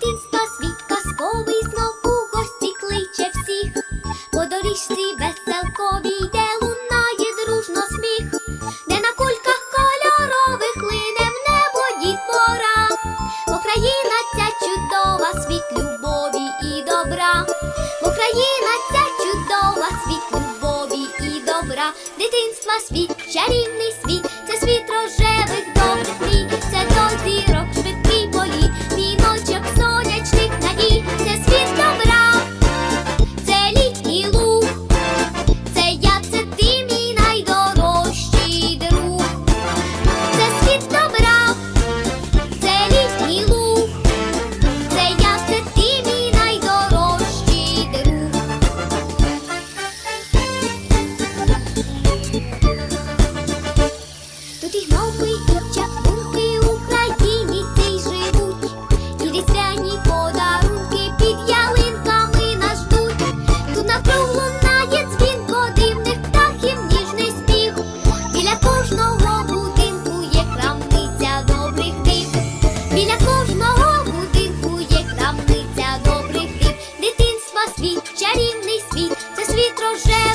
дитинства світ казковий знов у гості кличе всіх, по доріжці веселковій йде є дружно сміх, де на кульках кольорових лине в небо дід Україна ця чудова, світ любові і добра, Україна ця чудова, світ любові і добра, дитинства світ, чарівний світ. Ті гноми і чаклунки в Україні цій живуть, і різдвяні подарунки під ялинками нас ждуть. Тут навкруг лунає дзвінко дивних птахів, ніжний спів. Біля кожного будинку є крамниця добрих див. Біля кожного будинку є крамниця добрих див. Дитинства світ, чарівний світ, це світ рожевий.